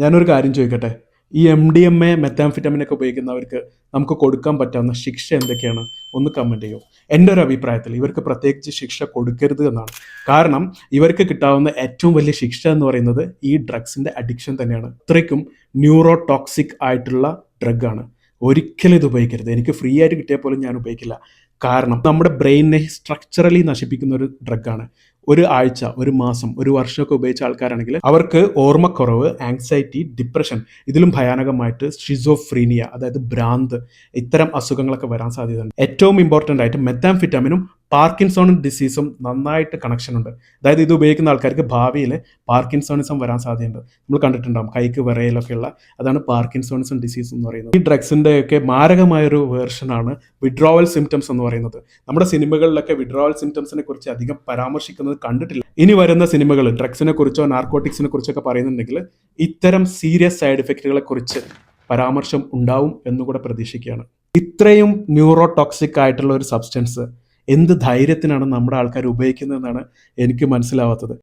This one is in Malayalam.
ഞാനൊരു കാര്യം ചോദിക്കട്ടെ? ഈ എം ഡി എം എ മെത്താംഫിറ്റമിനൊക്കെ ഉപയോഗിക്കുന്നവർക്ക് നമുക്ക് കൊടുക്കാൻ പറ്റാവുന്ന ശിക്ഷ എന്തൊക്കെയാണ്? ഒന്ന് കമന്റ് ചെയ്യൂ. എന്റെ ഒരു അഭിപ്രായത്തിൽ ഇവർക്ക് പ്രത്യേകിച്ച് ശിക്ഷ കൊടുക്കരുത് എന്നാണ്. കാരണം ഇവർക്ക് കിട്ടാവുന്ന ഏറ്റവും വലിയ ശിക്ഷ എന്ന് പറയുന്നത് ഈ ഡ്രഗ്സിന്റെ അഡിക്ഷൻ തന്നെയാണ്. ഇത്രയ്ക്കും ന്യൂറോ ടോക്സിക് ആയിട്ടുള്ള ഡ്രഗാണ് ഒരിക്കലും ഇത് ഉപയോഗിക്കരുത്. എനിക്ക് ഫ്രീ ആയിട്ട് കിട്ടിയാൽ പോലും ഞാൻ ഉപയോഗിക്കില്ല. കാരണം നമ്മുടെ ബ്രെയിനിനെ സ്ട്രക്ചറലി നശിപ്പിക്കുന്ന ഒരു ഡ്രഗാണ് ഒരു ആഴ്ച ഒരു മാസം ഒരു വർഷമൊക്കെ ഉപയോഗിച്ച ആൾക്കാരാണെങ്കിൽ അവർക്ക് ഓർമ്മക്കുറവ് ആങ്സൈറ്റി ഡിപ്രഷൻ ഇതിലും ഭയാനകമായിട്ട് ഷിസോഫ്രീനിയ അതായത് ഭ്രാന്ത് ഇത്തരം അസുഖങ്ങളൊക്കെ വരാൻ സാധ്യതയുണ്ട്. ഏറ്റവും ഇമ്പോർട്ടന്റ് ആയിട്ട് മെത്താംഫിറ്റാമിനും പാർക്കിൻസോൺ ഡിസീസും നന്നായിട്ട് കണക്ഷൻ ഉണ്ട്. അതായത് ഇത് ഉപയോഗിക്കുന്ന ആൾക്കാർക്ക് ഭാവിയിൽ പാർക്കിൻസോണിസം വരാൻ സാധ്യതയുണ്ട്. നമ്മൾ കണ്ടിട്ടുണ്ടാകും കൈക്ക് വിറയലൊക്കെയുള്ള അതാണ് പാർക്കിൻസോണിസം ഡിസീസ് എന്ന് പറയുന്നത്. ഈ ഡ്രഗ്സിന്റെ ഒക്കെ മാരകമായൊരു വേർഷനാണ് വിഡ്രോവൽ സിംറ്റംസ് എന്ന് പറയുന്നത്. നമ്മുടെ സിനിമകളിലൊക്കെ വിഡ്രോവൽ സിംറ്റംസിനെ കുറിച്ച് അധികം പരാമർശിക്കുന്നത് കണ്ടിട്ടില്ല. ഇനി വരുന്ന സിനിമകൾ ഡ്രഗ്സിനെ കുറിച്ചോ നാർക്കോട്ടിക്സിനെ കുറിച്ചൊക്കെ പറയുന്നുണ്ടെങ്കിൽ ഇത്തരം സീരിയസ് സൈഡ് എഫക്റ്റുകളെ കുറിച്ച് പരാമർശം ഉണ്ടാവും എന്നുകൂടെ പ്രതീക്ഷിക്കുകയാണ്. ഇത്രയും ന്യൂറോ ടോക്സിക് ആയിട്ടുള്ള ഒരു സബ്സ്റ്റൻസ് എന്ത് ധൈര്യത്തിനാണ് നമ്മുടെ ആൾക്കാർ ഉപയോഗിക്കുന്നതെന്നാണ് എനിക്ക് മനസ്സിലാവാത്തത്.